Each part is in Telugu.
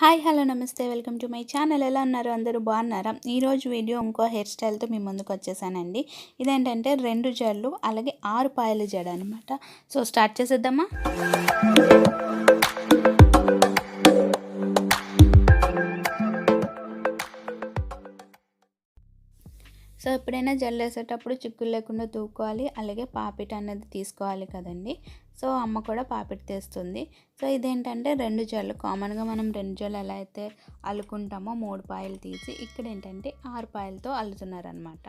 హాయ్ హలో నమస్తే వెల్కమ్ టు మై ఛానల్. ఎలా ఉన్నారు? అందరూ బాగున్నారా? ఈరోజు వీడియో ఇంకో హెయిర్ స్టైల్తో మీ ముందుకు వచ్చేసానండి. ఇదేంటంటే రెండు జడలు అలాగే ఆరు పాయల జడ అనమాట సో స్టార్ట్ చేసేద్దామా? సో ఎప్పుడైనా జల్లు వేసేటప్పుడు చిక్కులు లేకుండా తూకోవాలి అలాగే పాపిట అనేది తీసుకోవాలి కదండి. సో అమ్మ కూడా పాపిట్ తీస్తుంది సో ఇదేంటంటే రెండు జల్లు కామన్గా మనం రెండు జల్లు ఎలా అయితే అల్లుకుంటామో మూడు పాయలు తీసి ఇక్కడ ఏంటంటే ఆరు పాయలతో అల్లుతున్నారనమాట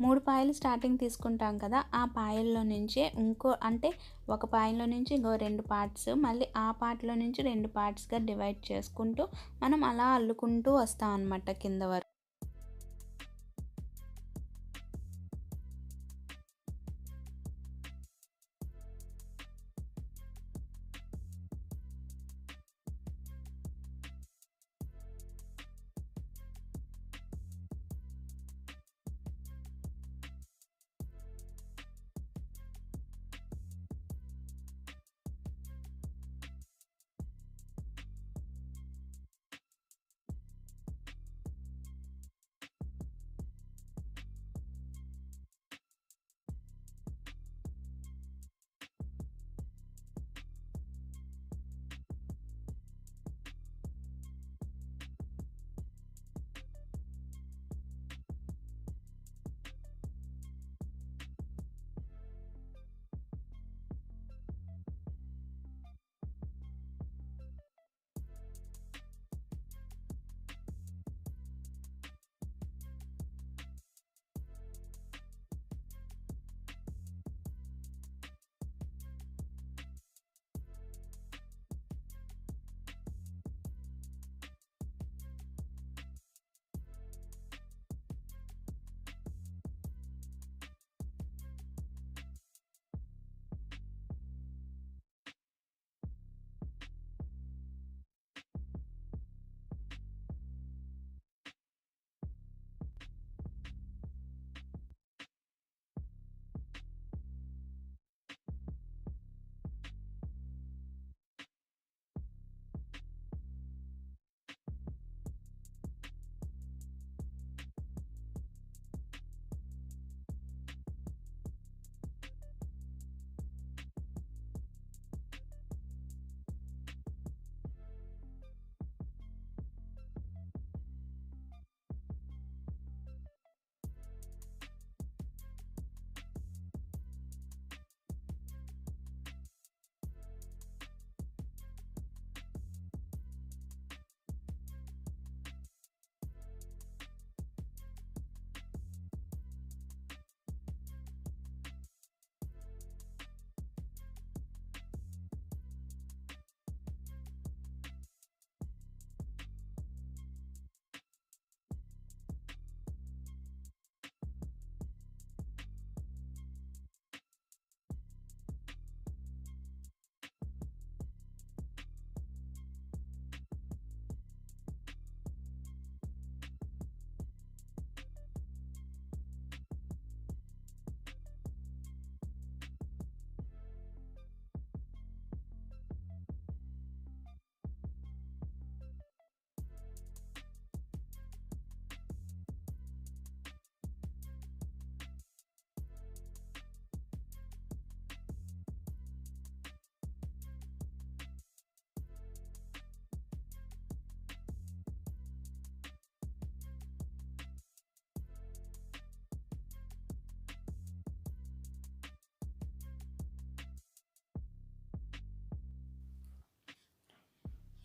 మూడు పాయలు స్టార్టింగ్ తీసుకుంటాం కదా ఆ పాయల్లో నుంచే ఇంకో అంటే ఒక పాయల్లో నుంచి ఇంకో రెండు పార్ట్స్ మళ్ళీ ఆ పార్ట్లో నుంచి రెండు పార్ట్స్గా డివైడ్ చేసుకుంటూ మనం అలా అల్లుకుంటూ వస్తాం అనమాట కింద వరకు.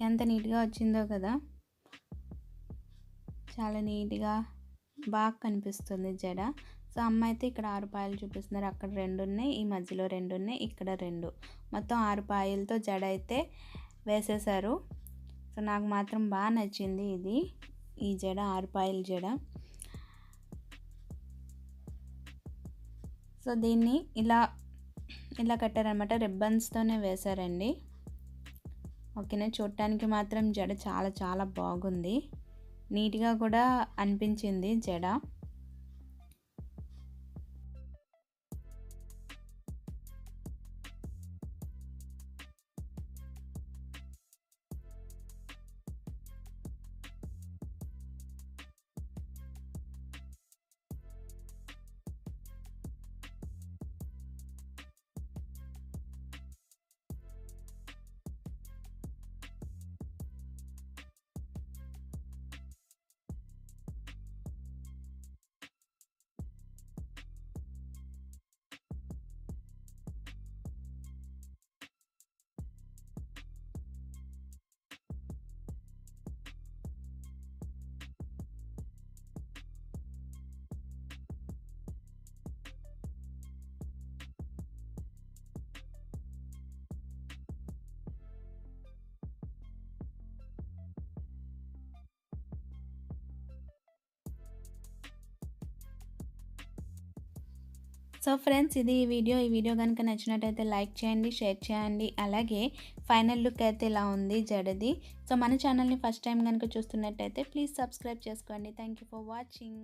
ఎంత నీట్గా వచ్చిందో కదా. చాలా నీట్గా బాగా కనిపిస్తుంది జడ. సో అమ్మ అయితే ఇక్కడ ఆరు పాయలు చూపిస్తున్నారు. అక్కడ రెండు ఉన్నాయి ఈ మధ్యలో రెండు ఉన్నాయి ఇక్కడ రెండు. మొత్తం ఆరు పాయలతో జడ అయితే వేసేసారు. సో నాకు మాత్రం బాగా నచ్చింది ఇది ఈ జడ ఆరు పాయల జడ. సో దీన్ని ఇలా ఇలా కట్టారనమాట రిబ్బన్స్తోనే వేశారండి. ఓకేనా? చూడటానికి మాత్రం జడ చాలా చాలా బాగుంది. నీట్గా కూడా అనిపించింది జడ. సో ఫ్రెండ్స్ ఇది ఈ వీడియో. ఈ వీడియో కనుక నచ్చినట్టయితే లైక్ చేయండి షేర్ చేయండి. అలాగే ఫైనల్ లుక్ అయితే ఇలా ఉంది జడది. సో మన ఛానల్ని ఫస్ట్ టైం కనుక చూస్తున్నట్టయితే ప్లీజ్ సబ్స్క్రైబ్ చేసుకోండి. Thank you for watching.